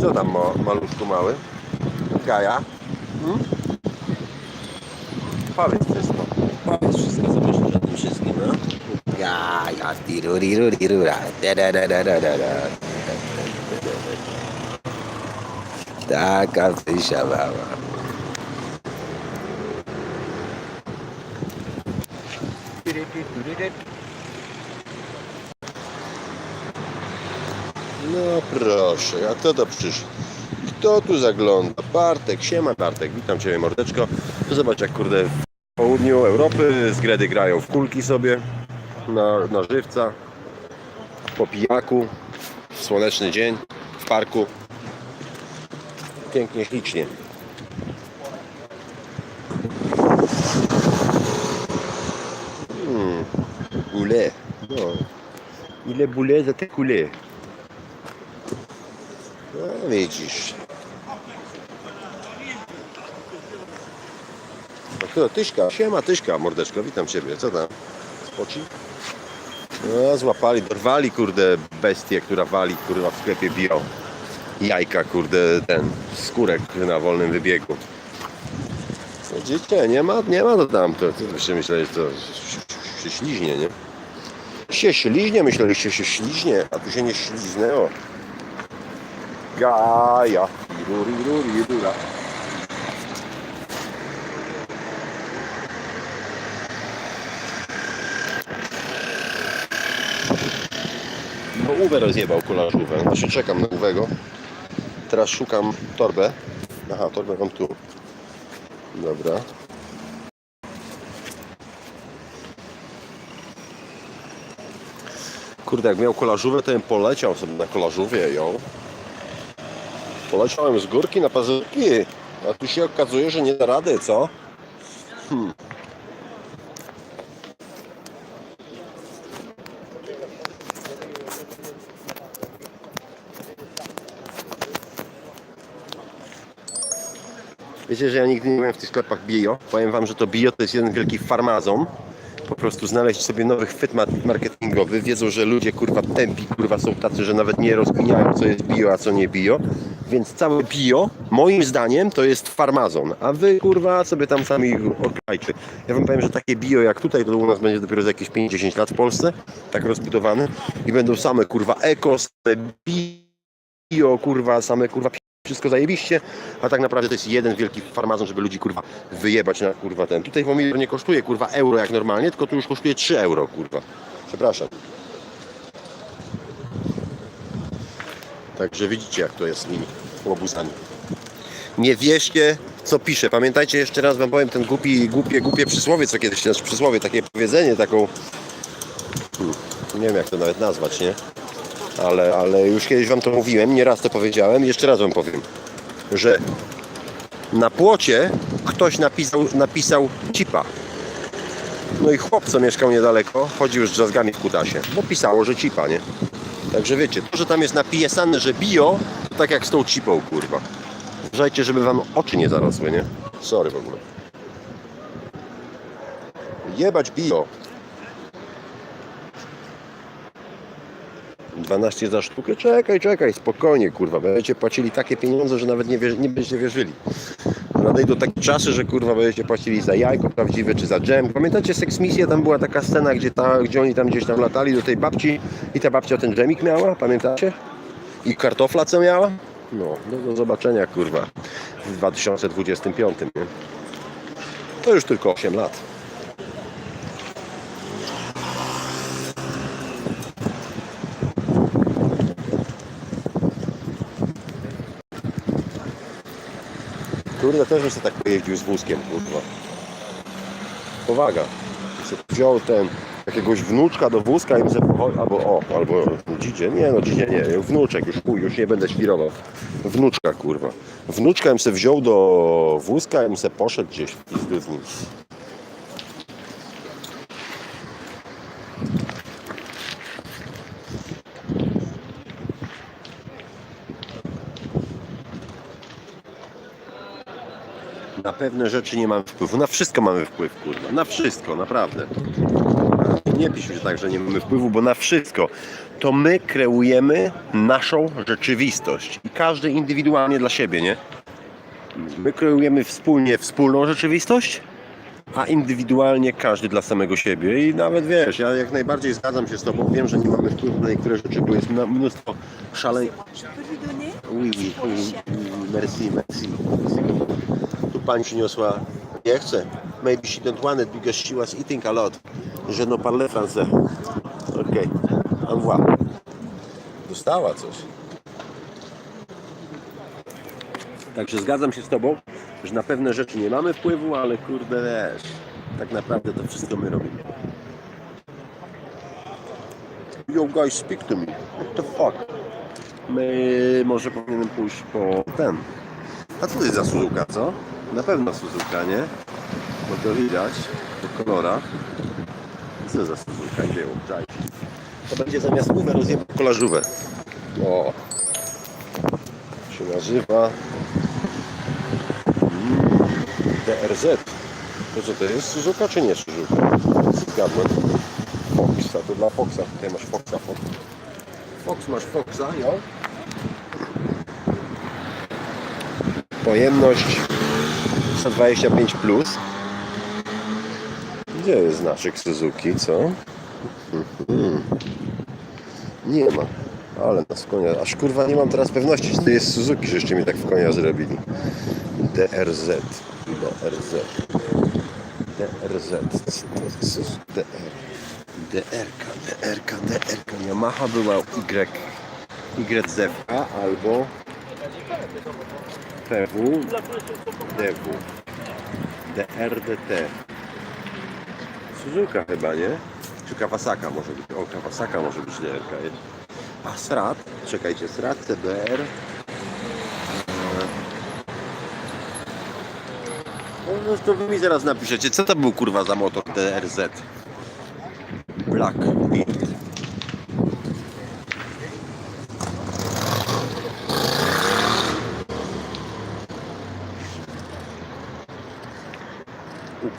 Co tam ma, maluszku mały? Gaja? Hmm? Powiedz wszystko. Powiedz wszystko, co myślisz o tym wszystkim, no? Gaja, tirurirurira. Taka pysia mała. No proszę, a kto to przyszedł? Kto tu zagląda? Bartek, siema Bartek, witam Cię mordeczko. Zobacz jak kurde w południu Europy z Gredy grają w kulki sobie na, na żywca, po pijaku, słoneczny dzień w parku. Pięknie, ślicznie. Hmm, boulet. No. Ile boulet za te coulet? No widzisz. No Tyśka, siema Tyśka, mordeczko, witam Ciebie, co tam? Spoci? No złapali, dorwali kurde bestię, która wali kurwa w sklepie bio. Jajka kurde ten, skórek na wolnym wybiegu. Widzicie, nie ma, nie ma to tam, to, to byście myśleli, że to się śliźnie, nie? Się śliźnie, myśleliście się śliźnie, a tu się nie śliznęło. Gaja. Iruriruriruria. Bo Uwe rozjebał kolarzówę. Właśnie czekam na Uwego. Teraz szukam torbę. Aha, torbę mam tu. Dobra. Kurde, jak miał kolażówę, to bym poleciał sobie na kolażówie ją. Poleciałem z górki na pazurki, a tu się okazuje, że nie da rady, co? Hmm. Wiecie, że ja nigdy nie byłem w tych sklepach bio. Powiem wam, że to bio to jest jeden wielki farmazon. Po prostu znaleźć sobie nowy chwyt ma- marketingowy. Wiedzą, że ludzie kurwa tępi, kurwa są tacy, że nawet nie rozkminiają co jest bio, a co nie bio. Więc całe bio, moim zdaniem, to jest farmazon. A wy kurwa sobie tam sami okrajcie. Ja wam powiem, że takie bio jak tutaj, to u nas będzie dopiero za jakieś 5-10 lat w Polsce, tak rozbudowane. I będą same kurwa eko, same bio, kurwa, same kurwa wszystko zajebiście, a tak naprawdę to jest jeden wielki farmazon, żeby ludzi kurwa wyjebać na kurwa ten. Tutaj pomidor nie kosztuje kurwa euro jak normalnie, tylko tu już kosztuje 3 euro kurwa. Przepraszam. Także widzicie jak to jest z nimi łobuzami. Nie wierzcie co pisze. Pamiętajcie jeszcze raz wam powiem ten głupi, głupie, głupie przysłowie, co kiedyś, znaczy przysłowie, takie powiedzenie, taką hmm, nie wiem jak to nawet nazwać, nie? ale, ale już kiedyś Wam to mówiłem, nieraz to powiedziałem, jeszcze raz Wam powiem, że na płocie ktoś napisał, napisał cipa. No i chłop, co mieszkał niedaleko, chodził z drzazgami w kutasie, bo pisało, że cipa, nie? Także wiecie, to, że tam jest napisane, że bio, tak jak z tą cipą, kurwa. Uważajcie, żeby Wam oczy nie zarosły, nie? Sorry w ogóle. Jebać bio. 12 za sztukę? Czekaj, czekaj, spokojnie, kurwa. Będziecie płacili takie pieniądze, że nawet nie, wierzy, nie będziecie wierzyli. Nadejdą takie czasy, że kurwa będziecie płacili za jajko prawdziwe czy za dżem. Pamiętacie Sex Misję? Tam była taka scena, gdzie, ta, gdzie oni tam gdzieś tam latali do tej babci i ta babcia ten dżemik miała, pamiętacie? I kartofla co miała? No, no do zobaczenia, kurwa, w 2025, nie? To już tylko 8 lat. Kurde, też bym sobie tak pojeździł z wózkiem, kurwa. Powaga. Wziął ten jakiegoś wnuczka do wózka i sobie albo o, albo dzidzie, nie no dzidzie nie, wnuczek, już chuj, już nie będę świrował. Wnuczka, kurwa. Wnuczka bym sobie wziął do wózka i bym sobie poszedł gdzieś w pizdu z nim. Na pewne rzeczy nie mamy wpływu. Na wszystko mamy wpływ, kurwa. Na wszystko, naprawdę. Nie piszcie tak, że nie mamy wpływu, bo na wszystko to my kreujemy naszą rzeczywistość i każdy indywidualnie dla siebie, nie? My kreujemy wspólnie wspólną rzeczywistość, a indywidualnie każdy dla samego siebie. I nawet wiesz, ja jak najbardziej zgadzam się z Tobą. Wiem, że nie mamy wpływu na niektóre rzeczy, bo jest mnóstwo szaleń. Oui, oui, merci, merci. Tu pani przyniosła. Nie chcę. Maybe she don't want it because she was eating a lot. Je ne parle français. Okej. Okay. Au revoir. Dostała coś. Także zgadzam się z Tobą, że na pewne rzeczy nie mamy wpływu, ale kurde wiesz, tak naprawdę to wszystko my robimy. Yo guys, speak to me. What the fuck? My może powinienem pójść po ten. A co to jest za Suzuka, co? Na pewno Suzuka, nie? Bo to widać po kolorach. Co za Suzuka? Idzie obczaj. To będzie zamiast główę rozjebać kolażówę. O! Się nazywa DRZ. To co to jest? Suzuka czy nie Suzuka? Zgadłem. Foxa, to dla Foxa. Tutaj masz Foxa. Fox, Fox masz Foxa, jo? Pojemność 125 plus. Gdzie jest znaczek Suzuki, co? Mhm. Nie ma. Ale nas konia. Aż kurwa nie mam teraz pewności, czy to jest Suzuki, że jeszcze mi tak w konia zrobili. DRZ. DRZ. DRZ. DR. DRK, DRK, DRK. Yamaha była Y. YZK albo PW, DW, DRDT. Suzuka chyba, nie? Czy Kawasaka może być? O, Kawasaka może być DRK. A SRAT? Czekajcie, SRAT, CBR. No, no to wy mi zaraz napiszecie, co to był kurwa za motor DRZ? Black Beat.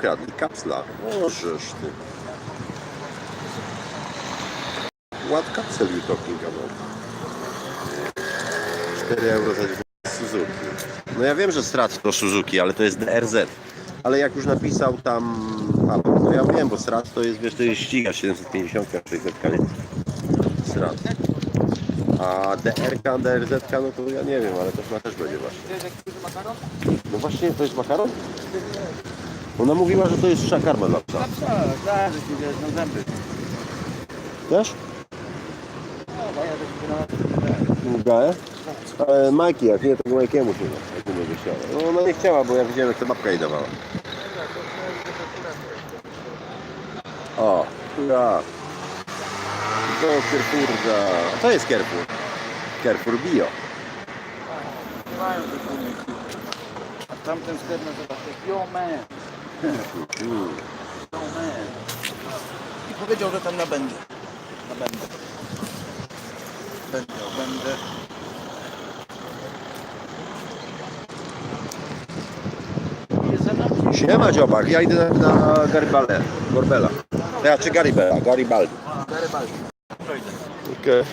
Ukradli kapsla. Możesz ty. What capsule you talking about? 4 euro za dwie Suzuki. No ja wiem, że strat to Suzuki, ale to jest DRZ. Ale jak już napisał tam Paweł, to ja wiem, bo strat to jest, wiesz, to jest ściga 750, 600, nie? Strat. A DRK, DRZ, no to ja nie wiem, ale to chyba też będzie właśnie. No właśnie, to jest makaron? Ona mówiła, że to jest szakarma dla psa. Tak, tak, że ci wiesz, no zęby. Też? No, bo ja też Gaję? Ale Majki, jak nie, to Majkiemu chyba, jak nie będzie chciała. No ona nie chciała, bo ja widziałem, jak to babka jej dawała. O, ja. To za... To jest Carrefour. Carrefour Bio. mają te pomyki. A tamten sklep nazywa się Yo I powiedział, że tam nabędę. Nabędę. Będę, będę. Siema dziobak, ja idę na, Garibale, Gorbela. Ja, czy Garibela, Garibaldi. Garibaldi. Okej.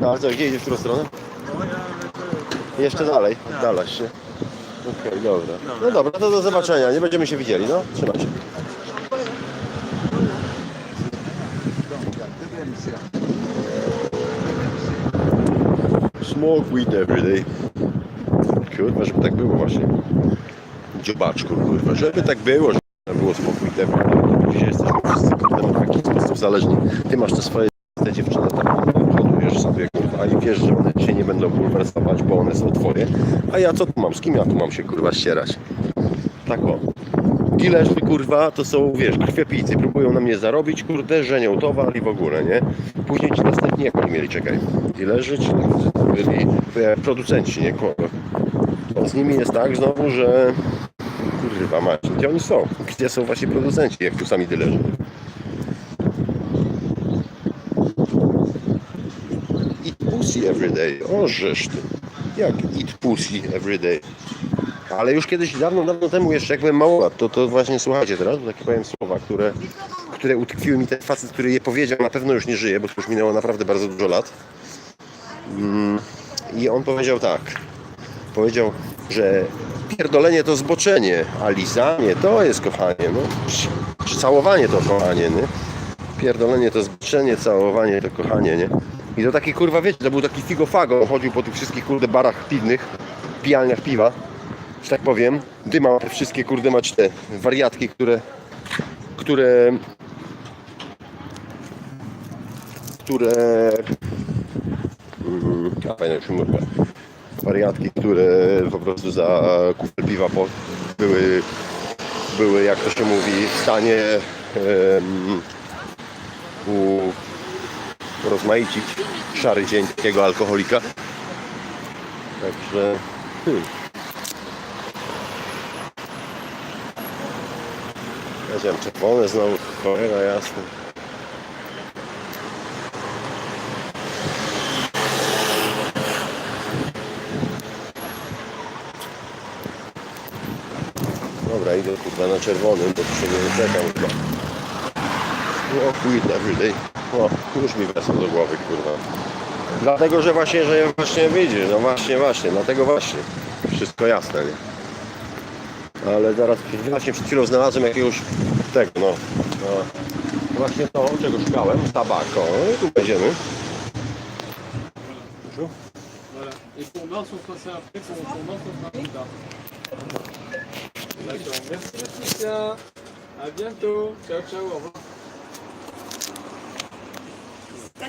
No a co, gdzie idziesz w którą stronę? No ja... Jeszcze dalej, oddalasz się. Okej, dobra. No dobra, to do zobaczenia, nie będziemy się widzieli, no? Trzymaj się. Smoke weed every day. Kurwa, żeby tak było właśnie. Dziobaczku, kurwa, żeby tak było, żeby było smoke weed every day. Dzisiaj jesteśmy wszyscy, kurwa, w jakiś sposób zależni. Ty masz te swoje te dziewczyny tam hodujesz sobie, kurwa, i wiesz, że one się nie będą bulwersować, bo one są twoje. A ja co tu mam? Z kim ja tu mam się, kurwa, ścierać? Tak o. Dilerzy, kurwa, to są, wiesz, krwiopijcy, próbują na mnie zarobić, kurde, żenią towar i w ogóle, nie? Później ci następnie, jak oni mieli, czekaj, dilerzy, to byli producenci, nie? To z nimi jest tak znowu, że kurwa mać, gdzie oni są? Gdzie są właśnie producenci, jak tu sami dilerzy? Eat pussy every day. O, żeż ty. Jak eat pussy every day? Ale już kiedyś, dawno, dawno temu jeszcze, jak byłem mało to, to właśnie słuchajcie teraz, bo takie powiem słowa, które, które utkwiły mi ten facet, który je powiedział, na pewno już nie żyje, bo to już minęło naprawdę bardzo dużo lat. Mm, I on powiedział tak. Powiedział, że pierdolenie to zboczenie, a lizanie to jest kochanie. No, czy całowanie to kochanie, nie? Pierdolenie to zboczenie, całowanie to kochanie, nie? I to taki kurwa, wiecie, to był taki figofago, chodził po tych wszystkich kurde barach piwnych, pijalniach piwa, że tak powiem, dymał te wszystkie kurde mać te wariatki, które, które, które, mm, a fajna już mrugła, wariatki, które po prostu za kufel piwa po, były, były, jak to się mówi, w stanie em, u, rozmaicić szary dzień takiego alkoholika. Także. Hmm. Ja wziąłem czerwone znowu, cholera jasne. Dobra, idę kurwa na czerwonym, bo tu się nie doczekam chyba. No quit everyday. O, już mi weszło do głowy, kurwa. Dlatego, że właśnie, że właśnie widzisz, no właśnie, właśnie, dlatego właśnie. Wszystko jasne, nie? Ale zaraz, właśnie przed chwilą znalazłem jakiegoś tego, no. no. Właśnie to, czego szukałem, tabako. No i tu będziemy.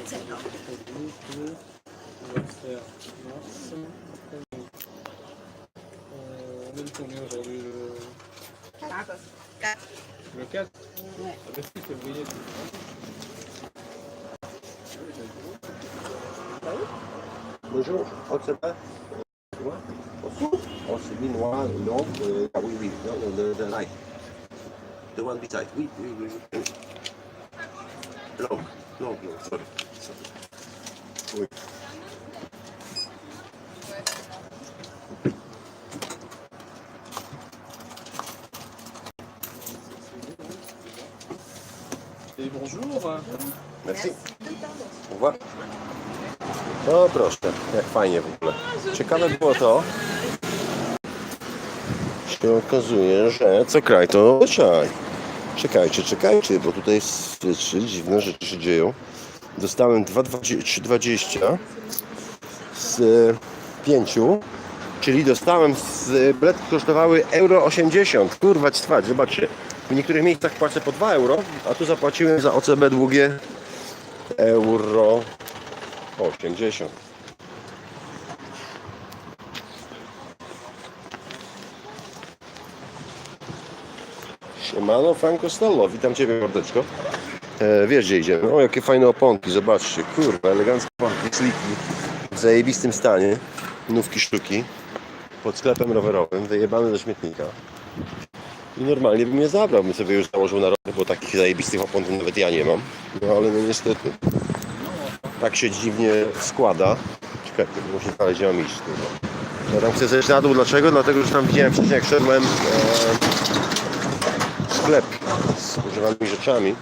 On va faire Mars. On est le combien aujourd'hui le... le 4 Ah bah si, février. Bonjour, on se bat Oh, c'est lui noir, non, euh, ah oui, oui, non, le, le light. The one beside, oui, oui. oui. Long, long, long, sorry. Oui. Et bonjour. Merci. Au revoir. No proszę, jak fajnie w ogóle. Ciekawe było to, się okazuje, że co kraj to czaj. Czekajcie, czekajcie, bo tutaj jest trzy dziwne rzeczy się dzieją. Dostałem 2,20 3,20 z e, pięciu, czyli dostałem z bilety kosztowały euro 80. Kurwa trwać, zobaczcie. W niektórych miejscach płacę po 2 euro, a tu zapłaciłem za OCB długie euro 80. Siemano Franco Stallo, witam Ciebie mordeczko. E, wiesz gdzie idziemy? O jakie fajne oponki, zobaczcie, kurwa, eleganckie oponki, sliki w zajebistym stanie, nówki sztuki, pod sklepem rowerowym, wyjebane do śmietnika. I normalnie bym je zabrał, bym sobie już założył na rower, bo takich zajebistych opon to nawet ja nie mam. No ale no niestety. Tak się dziwnie składa. Czekaj, muszę znaleźć, gdzie iść. Ja tam chcę zejść na dół, dlaczego? Dlatego, że tam widziałem wcześniej, jak szedłem e, sklep z używanymi rzeczami.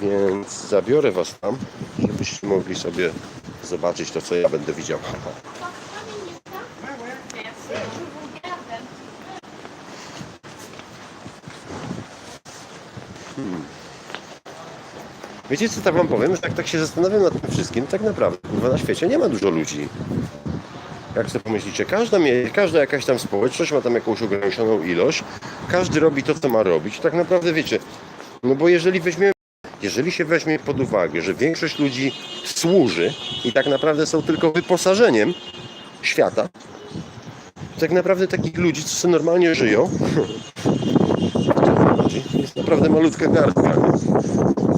Więc zabiorę Was tam, żebyście mogli sobie zobaczyć to, co ja będę widział. Wiecie co tak wam powiem, że tak, tak się zastanawiam nad tym wszystkim, tak naprawdę na świecie nie ma dużo ludzi. Jak sobie pomyślicie, każda, każda jakaś tam społeczność ma tam jakąś ograniczoną ilość, każdy robi to, co ma robić. Tak naprawdę wiecie, no bo jeżeli weźmiemy, jeżeli się weźmie pod uwagę, że większość ludzi służy i tak naprawdę są tylko wyposażeniem świata, tak naprawdę takich ludzi, co sobie normalnie żyją, jest naprawdę malutka garstka.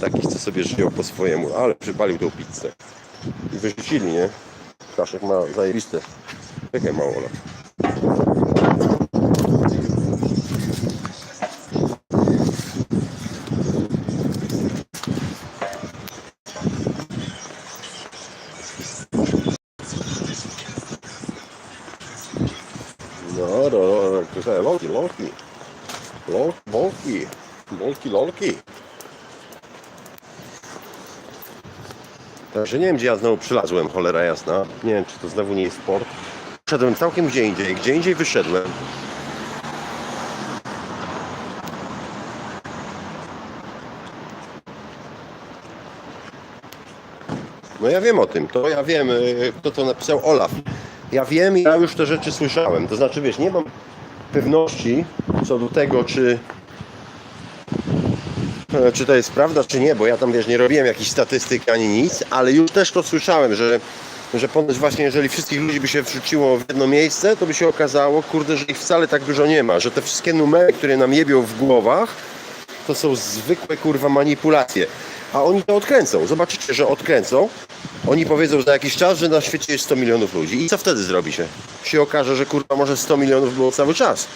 Takich, co sobie żyją po swojemu, ale przypalił tą pizzę. I wyrzucili, nie? Staszek ma zajebiste. Czekaj mało lat. No, no, no, to jest Loki, Loki. Lol- Lolki. Lolki, lolki. Także nie wiem, gdzie ja znowu przylazłem, cholera jasna. Nie wiem, czy to znowu nie jest sport. Wszedłem całkiem gdzie indziej, gdzie indziej wyszedłem. No ja wiem o tym, to ja wiem, y, kto to napisał, Olaf. Ja wiem i ja już te rzeczy słyszałem. To znaczy, wiesz, nie mam pewności co do tego, czy czy to jest prawda, czy nie, bo ja tam, wiesz, nie robiłem jakichś statystyk ani nic, ale już też to słyszałem, że, że ponoć właśnie, jeżeli wszystkich ludzi by się wrzuciło w jedno miejsce, to by się okazało, kurde, że ich wcale tak dużo nie ma, że te wszystkie numery, które nam jebią w głowach, to są zwykłe, kurwa, manipulacje. A oni to odkręcą. Zobaczycie, że odkręcą. Oni powiedzą za jakiś czas, że na świecie jest 100 milionów ludzi. I co wtedy zrobi się? Się okaże, że kurwa może 100 milionów było cały czas.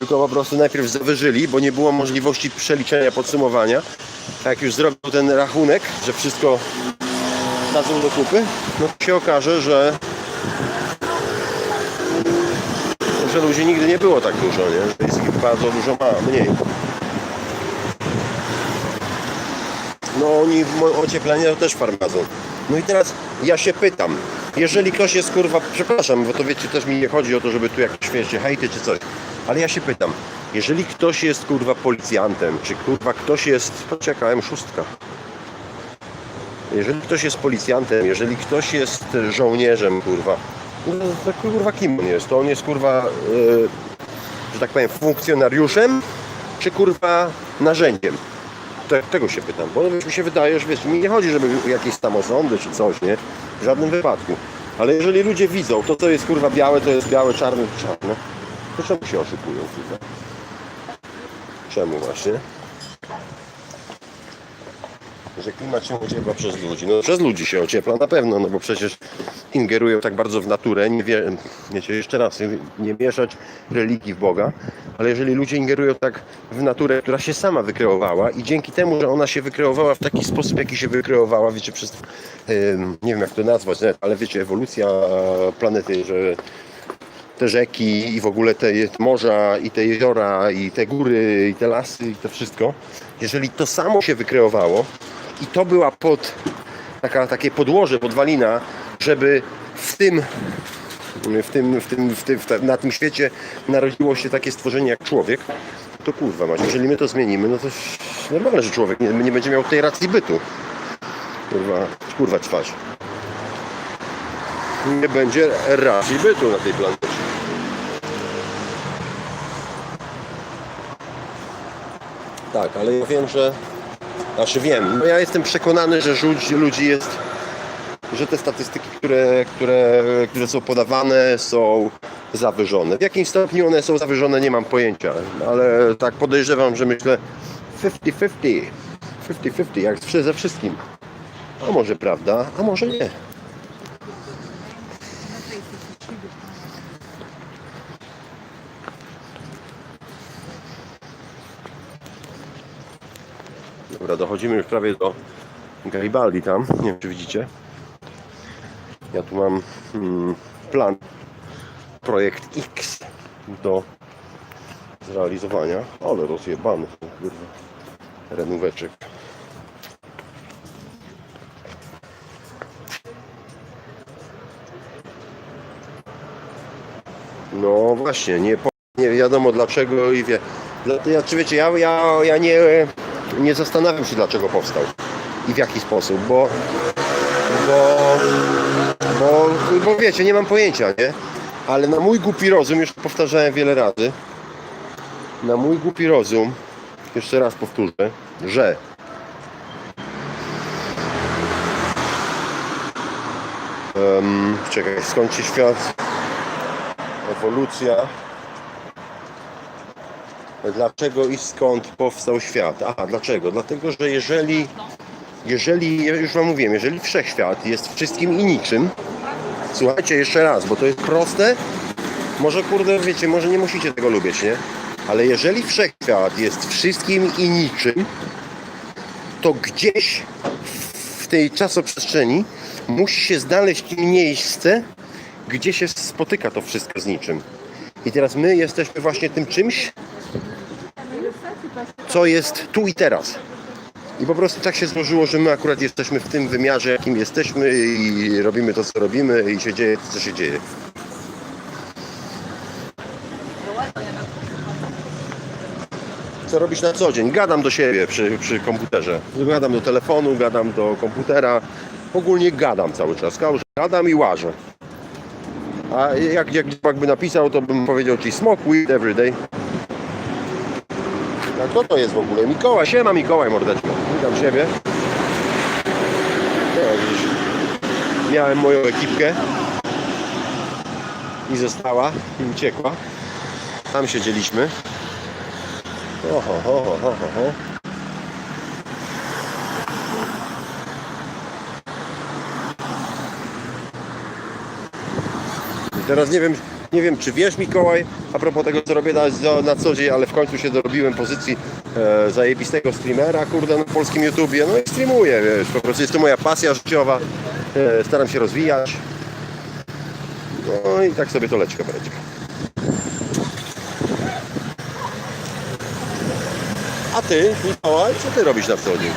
Tylko po prostu najpierw zawyżyli, bo nie było możliwości przeliczenia, podsumowania. Jak już zrobił ten rachunek, że wszystko dadzą do kupy, no to się okaże, że że ludzi nigdy nie było tak dużo, nie? Że jest ich bardzo dużo ma, mniej. No oni w ocieplenie to też farmazon. No i teraz ja się pytam, jeżeli ktoś jest kurwa, przepraszam, bo to wiecie, też mi nie chodzi o to, żeby tu jakieś wiecie, hejty czy coś, ale ja się pytam, jeżeli ktoś jest kurwa policjantem, czy kurwa ktoś jest, poczekałem, szóstka. Jeżeli ktoś jest policjantem, jeżeli ktoś jest żołnierzem, kurwa, no to kurwa kim on jest? To on jest kurwa, yy, że tak powiem, funkcjonariuszem, czy kurwa narzędziem? Te, tego się pytam, bo mi się wydaje, że wiesz, mi nie chodzi, żeby jakieś samosądy czy coś, nie? W żadnym wypadku. Ale jeżeli ludzie widzą, to co jest kurwa białe, to jest białe, czarne, czarne. To czemu się oszukują kurwa? Czemu właśnie? Że klimat się ociepla przez ludzi. No przez ludzi się ociepla na pewno, no bo przecież ingerują tak bardzo w naturę. Nie wie, wiecie, jeszcze raz, nie mieszać religii w Boga, ale jeżeli ludzie ingerują tak w naturę, która się sama wykreowała i dzięki temu, że ona się wykreowała w taki sposób, jaki się wykreowała, wiecie, przez, nie wiem jak to nazwać, ale wiecie, ewolucja planety, że te rzeki i w ogóle te morza i te jeziora i te góry i te lasy i to wszystko, jeżeli to samo się wykreowało i to była pod taka, takie podłoże, podwalina, żeby w tym w tym, w tym, w tym, w te- na tym świecie narodziło się takie stworzenie jak człowiek, to kurwa mać, jeżeli my to zmienimy, no to normalne, że człowiek nie, nie będzie miał tej racji bytu. Kurwa, kurwa twarz. Nie będzie racji bytu na tej planecie. Ale ja wiem, że... Znaczy wiem, no ja jestem przekonany, że ludzi, ludzi jest że te statystyki, które, które, które są podawane są zawyżone. W jakim stopniu one są zawyżone nie mam pojęcia, ale tak podejrzewam, że myślę 50-50. 50-50, jak ze wszystkim. A może prawda, a może nie. Dobra, dochodzimy już prawie do Garibaldi tam, nie wiem czy widzicie. Ja tu mam mm, plan, projekt X do zrealizowania, ale rozjebany, kurwa, renóweczek. No właśnie, nie, nie wiadomo dlaczego i wie. Ja, czy wiecie, ja, ja, ja nie, nie zastanawiam się dlaczego powstał i w jaki sposób, bo bo, bo, bo wiecie, nie mam pojęcia, nie? Ale na mój głupi rozum, już powtarzałem wiele razy, na mój głupi rozum, jeszcze raz powtórzę, że um, czekaj, się świat, ewolucja, dlaczego i skąd powstał świat? Aha, dlaczego? Dlatego, że jeżeli jeżeli, już wam mówiłem, jeżeli wszechświat jest wszystkim i niczym, słuchajcie jeszcze raz, bo to jest proste, może kurde, wiecie, może nie musicie tego lubić, nie? Ale jeżeli wszechświat jest wszystkim i niczym, to gdzieś w tej czasoprzestrzeni musi się znaleźć miejsce, gdzie się spotyka to wszystko z niczym. I teraz my jesteśmy właśnie tym czymś, co jest tu i teraz. I po prostu tak się złożyło, że my akurat jesteśmy w tym wymiarze, jakim jesteśmy i robimy to, co robimy i się dzieje to, co się dzieje. Co robisz na co dzień? Gadam do siebie przy, przy komputerze. Gadam do telefonu, gadam do komputera. Ogólnie gadam cały czas. Gadam i łażę. A jak, jak jakby napisał, to bym powiedział ci smoke weed every day. A kto to jest w ogóle? Mikołaj, siema Mikołaj mordeczko. Witam siebie. No, widzisz, miałem moją ekipkę i została i uciekła. Tam siedzieliśmy. Oho, ho, ho, ho, ho, ho. I teraz nie wiem, nie wiem, czy wiesz Mikołaj, a propos tego, co robię na, na co dzień, ale w końcu się dorobiłem pozycji e, zajebistego streamera, kurde, na polskim YouTubie. No i streamuję, wiesz, po prostu jest to moja pasja życiowa. E, staram się rozwijać. No i tak sobie to leczka będzie. A ty, Mikołaj, co ty robisz na co dzień?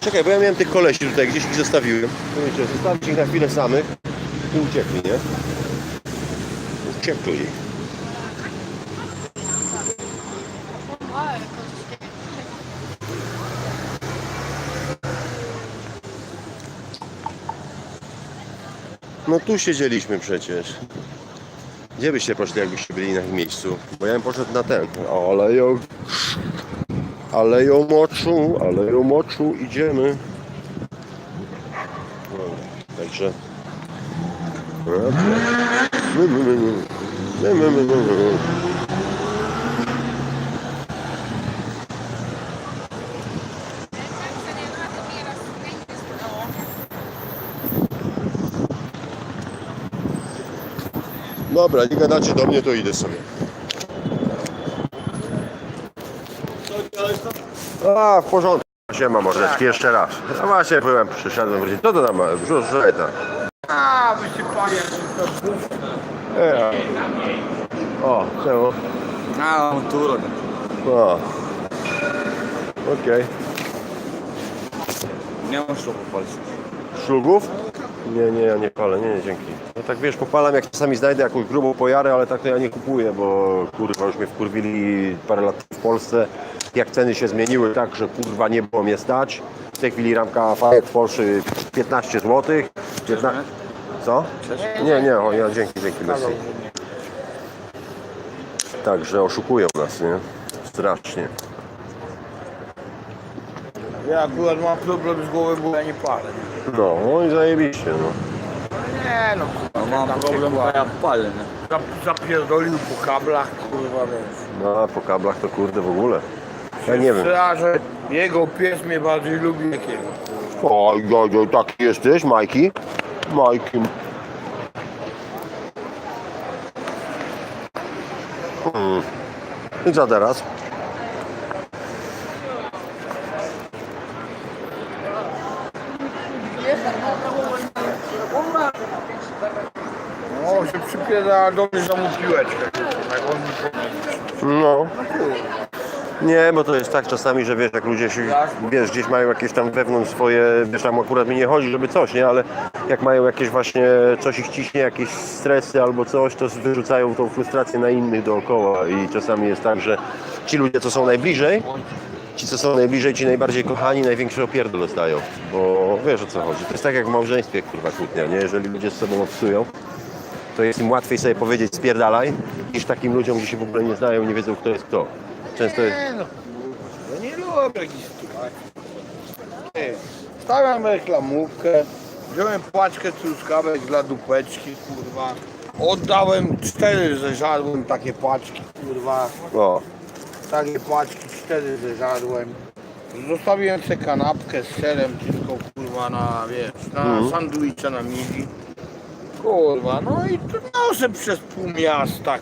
Czekaj, bo ja miałem tych kolesi tutaj, gdzieś ich zostawiłem. Zostawić ich na chwilę samych i uciekli, nie? Uciekli. No tu siedzieliśmy przecież. Gdzie byście poszli, jakbyście byli na miejscu? Bo ja bym poszedł na ten. Ale ją... Ale ją moczu, ale ją moczu, idziemy. Dobra, Także... Dobra, nie gadacie do mnie, to idę sobie. A, w porządku. Siema mordeczki, jeszcze raz. No właśnie byłem, przyszedłem, wrócić. Co to tam ma? Rzucaj tam. A, wysypanie E, O, czemu? A, on tu robi. O. Okej. Nie mam szlugu polski. Szlugów? Nie, nie, ja nie palę, nie, nie, dzięki. No tak wiesz, popalam jak czasami znajdę jakąś grubą pojarę, ale tak to ja nie kupuję, bo kurwa już mnie wkurwili parę lat w Polsce. Jak ceny się zmieniły tak, że kurwa nie było mnie stać. W tej chwili ramka Fiat Porsche 15 zł. 15... Co? Nie, nie, o, ja dzięki, dzięki, merci. Także oszukują nas, nie? Strasznie. Ja akurat mam problem z głową, bo ja nie palę. No, no i zajebiście, no. Nie no, kurwa, mam problem, bo ja palę, nie? Zapierdolił po kablach, kurwa, wiesz. No, a po kablach to kurde w ogóle. Ja nie wiem. że jego pies mnie bardziej lubi jak jego. Oj, oj, oj, taki jesteś, Majki? Majki. Hmm. I co teraz? No, się przypiera do mnie za mu piłeczkę, powiedział. No. Nie, bo to jest tak czasami, że wiesz, jak ludzie się, wiesz, gdzieś mają jakieś tam wewnątrz swoje, wiesz, tam akurat mi nie chodzi, żeby coś, nie, ale jak mają jakieś właśnie, coś ich ciśnie, jakieś stresy albo coś, to wyrzucają tą frustrację na innych dookoła i czasami jest tak, że ci ludzie, co są najbliżej, ci, co są najbliżej, ci najbardziej kochani, największy opierdol dostają, bo wiesz o co chodzi. To jest tak jak w małżeństwie, kurwa, kłótnia, nie, jeżeli ludzie z sobą obsują, to jest im łatwiej sobie powiedzieć spierdalaj, niż takim ludziom, gdzie się w ogóle nie znają, nie wiedzą kto jest kto. Często jest... Nie no, kurwa, ja nie lubię jakichś sytuacji. Stawiam reklamówkę, wziąłem paczkę truskawek dla dupeczki, kurwa. Oddałem cztery, zeżarłem takie paczki, kurwa. O, Takie paczki, cztery zeżarłem. Zostawiłem sobie kanapkę z serem tylko, kurwa, na, wiesz, na Mhm. sandwicze na midi. Kurwa, no i to noszę przez pół miasta,